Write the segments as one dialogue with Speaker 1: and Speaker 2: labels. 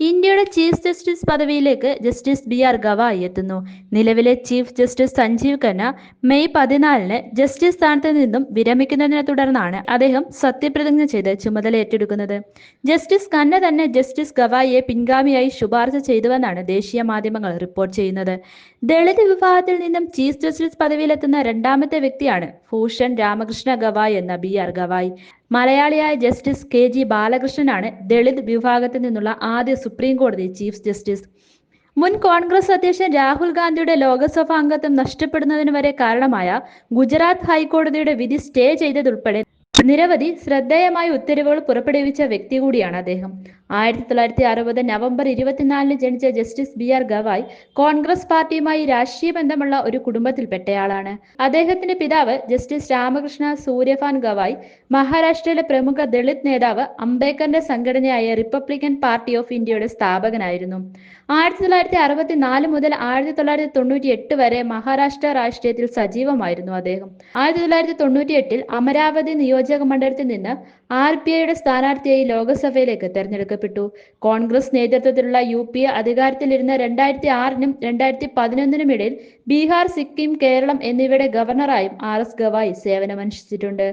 Speaker 1: ഇന്ത്യയുടെ chief justice പദവിയിലേക്ക് justice B R Gavai എത്തുന്നു. നിലവിലെ chief justice Sanjiv Khanna May പതിനാലിന് ജസ്റ്റിസ് സ്ഥാനത്ത് നിന്നും വിരമിക്കുന്നതിനെ തുടർന്നാണ് അദ്ദേഹം സത്യപ്രതിജ്ഞ ചെയ്ത് ചുമതല ഏറ്റെടുക്കുന്നത്. ജസ്റ്റിസ് ഖന്ന തന്നെ ജസ്റ്റിസ് ഗവായിയെ പിൻഗാമിയായി ശുപാർശ ചെയ്തുവെന്നാണ് ദേശീയ മാധ്യമങ്ങൾ റിപ്പോർട്ട് ചെയ്യുന്നത്. ദളിത് വിഭാഗത്തിൽ നിന്നും ചീഫ് ജസ്റ്റിസ് പദവിയിലെത്തുന്ന രണ്ടാമത്തെ വ്യക്തിയാണ് ഭൂഷൺ രാമകൃഷ്ണ ഗവായ് എന്ന ബി ആർ ഗവായ്. മലയാളിയായ ജസ്റ്റിസ് കെ ജി ബാലകൃഷ്ണനാണ് ദളിത് വിഭാഗത്തിൽ നിന്നുള്ള ആദ്യ സുപ്രീം കോടതി ചീഫ് ജസ്റ്റിസ്. മുൻ കോൺഗ്രസ് അധ്യക്ഷൻ രാഹുൽ ഗാന്ധിയുടെ ലോക്സഭാ അംഗത്വം നഷ്ടപ്പെടുന്നതിന് വരെ കാരണമായ ഗുജറാത്ത് ഹൈക്കോടതിയുടെ വിധി സ്റ്റേ ചെയ്തതുൾപ്പെടെ നിരവധി ശ്രദ്ധേയമായ ഉത്തരവുകൾ പുറപ്പെടുവിച്ച വ്യക്തി കൂടിയാണ് അദ്ദേഹം. ആയിരത്തി തൊള്ളായിരത്തി അറുപത് നവംബർ ഇരുപത്തിനാലിന് ജനിച്ച justice B R Gavai Congress പാർട്ടിയുമായി രാഷ്ട്രീയ ബന്ധമുള്ള ഒരു കുടുംബത്തിൽപ്പെട്ടയാളാണ്. അദ്ദേഹത്തിന്റെ പിതാവ് ജസ്റ്റിസ് രാമകൃഷ്ണ സൂര്യഫാൻ ഗവായ് മഹാരാഷ്ട്രയിലെ പ്രമുഖ ദളിത് നേതാവ് അംബേദ്കറിന്റെ സംഘടനയായ റിപ്പബ്ലിക്കൻ പാർട്ടി ഓഫ് ഇന്ത്യയുടെ സ്ഥാപകനായിരുന്നു. ആയിരത്തി തൊള്ളായിരത്തി അറുപത്തി നാല് മുതൽ ആയിരത്തി തൊള്ളായിരത്തി തൊണ്ണൂറ്റി എട്ട് വരെ മഹാരാഷ്ട്ര രാഷ്ട്രീയത്തിൽ സജീവമായിരുന്നു അദ്ദേഹം. ആയിരത്തി തൊള്ളായിരത്തി തൊണ്ണൂറ്റി എട്ടിൽ അമരാവതി നിയോജക മണ്ഡലത്തിൽ നിന്ന് ആർ പി ഐയുടെ സ്ഥാനാർത്ഥിയായി ലോക്സഭയിലേക്ക് തെരഞ്ഞെടുക്കപ്പെട്ടു. കോൺഗ്രസ് നേതൃത്വത്തിലുള്ള യു പി എ അധികാരത്തിലിരുന്ന രണ്ടായിരത്തി ആറിനും രണ്ടായിരത്തി പതിനൊന്നിനും ഇടയിൽ ബീഹാർ സിക്കിം കേരളം എന്നിവയുടെ ഗവർണറായും ആർ എസ് ഗവായി സേവനമനുഷ്ഠിച്ചിട്ടുണ്ട്.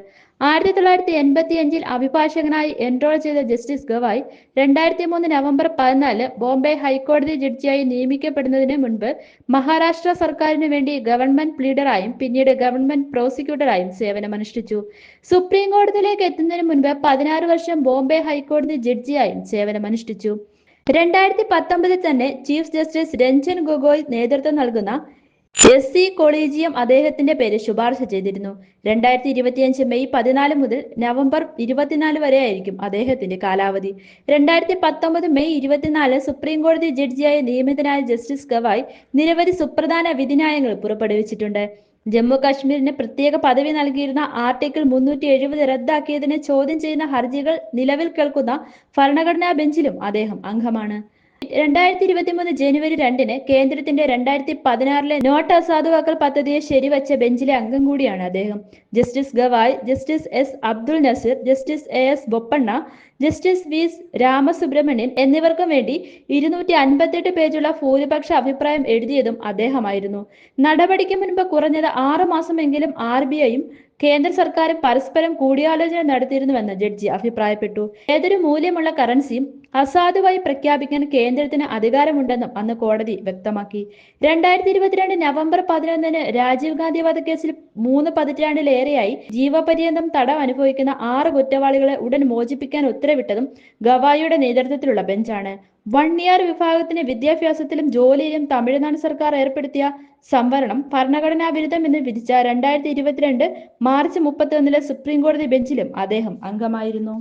Speaker 1: ആയിരത്തി തൊള്ളായിരത്തി എൺപത്തി അഞ്ചിൽ അഭിഭാഷകനായി എൻറോൾ ചെയ്ത ജസ്റ്റിസ് ഗവായ് രണ്ടായിരത്തി മൂന്ന് നവംബർ പതിനാല് ബോംബെ ഹൈക്കോടതി ജഡ്ജിയായി നിയമിക്കപ്പെടുന്നതിന് മുൻപ് മഹാരാഷ്ട്ര സർക്കാരിന് വേണ്ടി ഗവൺമെന്റ് പ്ലീഡറായും പിന്നീട് ഗവൺമെന്റ് പ്രോസിക്യൂട്ടറായും സേവനമനുഷ്ഠിച്ചു. സുപ്രീം കോടതിയിലേക്ക് എത്തുന്നതിന് മുൻപ് പതിനാറ് വർഷം ബോംബെ ഹൈക്കോടതി ജഡ്ജിയായും സേവനമനുഷ്ഠിച്ചു. രണ്ടായിരത്തി പത്തൊമ്പതിൽ തന്നെ ചീഫ് ജസ്റ്റിസ് രഞ്ജൻ ഗൊഗോയ് നേതൃത്വം നൽകുന്ന എസ് സി കൊളീജിയം അദ്ദേഹത്തിന്റെ പേര് ശുപാർശ ചെയ്തിരുന്നു. രണ്ടായിരത്തി ഇരുപത്തിയഞ്ച് മെയ് പതിനാല് മുതൽ നവംബർ ഇരുപത്തിനാല് വരെ ആയിരിക്കും അദ്ദേഹത്തിന്റെ കാലാവധി. രണ്ടായിരത്തി പത്തൊമ്പത് മെയ് ഇരുപത്തിനാല് സുപ്രീം കോടതി ജഡ്ജിയായി നിയമിതനായ ജസ്റ്റിസ് ഗവായ് നിരവധി സുപ്രധാന വിധിന്യായങ്ങൾ പുറപ്പെടുവിച്ചിട്ടുണ്ട്. ജമ്മു കാശ്മീരിന് പ്രത്യേക പദവി നൽകിയിരുന്ന ആർട്ടിക്കിൾ മുന്നൂറ്റി എഴുപത് റദ്ദാക്കിയതിനെ ചോദ്യം ചെയ്യുന്ന ഹർജികൾ നിലവിൽ കേൾക്കുന്ന ഭരണഘടനാ ബെഞ്ചിലും അദ്ദേഹം അംഗമാണ്. രണ്ടായിരത്തി ഇരുപത്തി മൂന്ന് ജനുവരി രണ്ടിന് കേന്ദ്രത്തിന്റെ രണ്ടായിരത്തി പതിനാറിലെ നോട്ട് അസാധുവാക്കൽ പദ്ധതിയെ ശരിവച്ച ബെഞ്ചിലെ അംഗം കൂടിയാണ് അദ്ദേഹം. Justice Gavai justice S Abdul Nazeer justice A S Bopanna justice V Ramasubramanian എന്നിവർക്കും വേണ്ടി ഇരുന്നൂറ്റി അൻപത്തെട്ട് പേജുള്ള ഭൂരിപക്ഷ അഭിപ്രായം എഴുതിയതും അദ്ദേഹമായിരുന്നു. നടപടിക്ക് മുൻപ് കുറഞ്ഞത് ആറ് മാസമെങ്കിലും ആർ ബി ഐയും കേന്ദ്ര സർക്കാരും പരസ്പരം കൂടിയാലോചന നടത്തിയിരുന്നുവെന്ന് ജഡ്ജി അഭിപ്രായപ്പെട്ടു. ഏതൊരു മൂല്യമുള്ള കറൻസിയും അസാധുവായി പ്രഖ്യാപിക്കാൻ കേന്ദ്രത്തിന് അധികാരമുണ്ടെന്നും അന്ന് കോടതി വ്യക്തമാക്കി. രണ്ടായിരത്തി ഇരുപത്തിരണ്ട് നവംബർ പതിനൊന്നിന് രാജീവ് ഗാന്ധി വധക്കേസിൽ മൂന്ന് പതിറ്റാണ്ടിലേറെയായി ജീവപര്യന്തം തടവ് അനുഭവിക്കുന്ന ആറ് കുറ്റവാളികളെ ഉടൻ മോചിപ്പിക്കാൻ ഉത്തരവിട്ടതും ഗവായിയുടെ നേതൃത്വത്തിലുള്ള ബെഞ്ചാണ്. വൺ ഇയർ വിഭാഗത്തിന് വിദ്യാഭ്യാസത്തിലും ജോലിയിലും തമിഴ്നാട് സർക്കാർ ഏർപ്പെടുത്തിയ സംവരണം ഭരണഘടനാ വിരുദ്ധം എന്ന് വിധിച്ച രണ്ടായിരത്തി ഇരുപത്തിരണ്ട് മാർച്ച് മുപ്പത്തി ഒന്നിലെ സുപ്രീം കോടതി ബെഞ്ചിലും അദ്ദേഹം അംഗമായിരുന്നു.